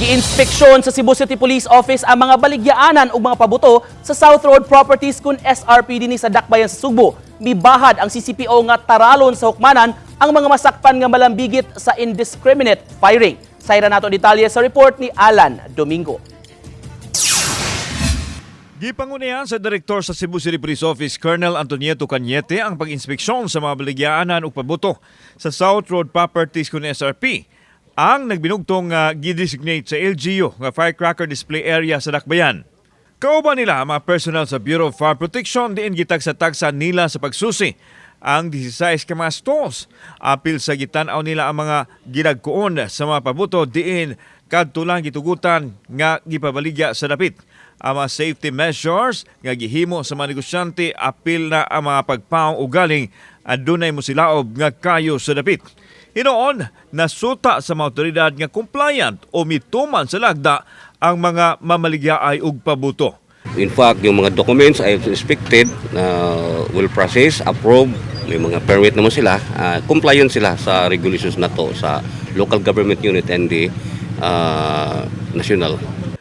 Giinspeksyon sa Cebu City Police Office ang mga baligyaanan ug mga pabuto sa South Road Properties kun SRP dinhi sa Dakbayan sa Sugbo. Mibahad ang CCPO nga taralon sa hukmanan ang mga masakpan nga malambigit sa indiscriminate firing. Sayra nato ang detalye sa report ni Alan Domingo. Gipangunihan sa direktor sa Cebu City Police Office, Colonel Antonieto Cañete, ang pag-inspeksyon sa mga baligyaanan ug pabuto sa South Road Properties kun SRP. Ang nagbinugtong nga gidesignate sa LGU nga firecracker display area sa Dakbayan. Kauban nila mga personnel sa Bureau of Fire Protection diin gitag sa tagsa nila sa pagsusi ang 16 ka mga stalls. Apil sa gitan-aw nila ang mga ginagkuon sa mga pabuto diin kadto lang gitugutan nga gipabaligya sa dapit. Ang mga safety measures nga gihimo sa mga negosyante apil na ang mga pagpaong ugaling adunay mo silaob nga kayo sa dapit. Hinoon, nasuta sa mga otoridad nga compliant o mituman sa lagda ang mga mamaligyaay ug pabuto. In fact, yung mga documents ay expected na will process, approve, may mga permit naman sila, ah, compliant sila sa regulations na to sa local government unit and the ah, national.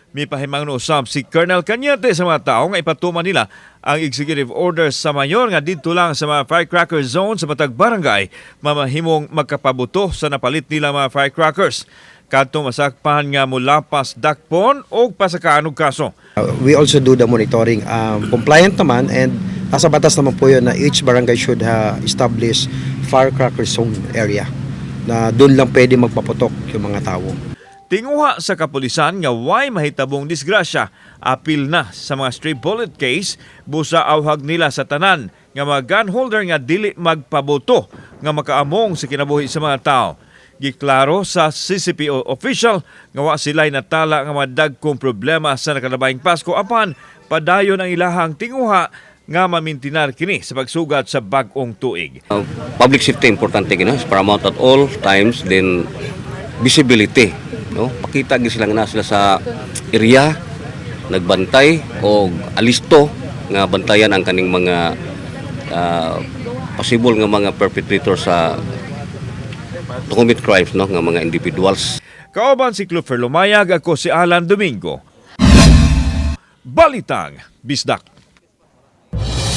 May pahimang usab si Colonel Cañete sa mga tao nga ipatuman nila ang executive orders sa mayor nga dito lang sa mga firecracker zone sa matag barangay mamahimong magkapabuto sa napalit nila mga firecrackers. Kadto masakpan nga mulapas dakpon o pasakaan og kaso. Uh, we also do the monitoring. Um, compliant naman and nasa batas naman po yun na each barangay should ha, establish firecracker zone area na doon lang pwede magpaputok yung mga tao. Tinguha sa kapulisan nga why mahitabong disgrasya, apil na sa mga stray bullet case, busa awhag nila sa tanan nga mga gun holder nga dili magpaboto nga makaamong sa kinabuhi sa mga tao. Giklaro sa CCPO official nga wa sila'y natala nga madagkong problema sa nakalabayng Pasko apan padayon ang ilahang tinguha nga mamintinar kini sa pagsugat sa bag-ong tuig. Uh, public safety importante gina, is paramount at all times, then visibility. No? Pakita gid sila na sila sa area, nagbantay o alisto nga bantayan ang kaning mga ah, possible nga mga perpetrators sa to commit crimes no nga mga individuals Kauban si Clufer Lumayag, ako si Alan Domingo. Balitang Bisdak.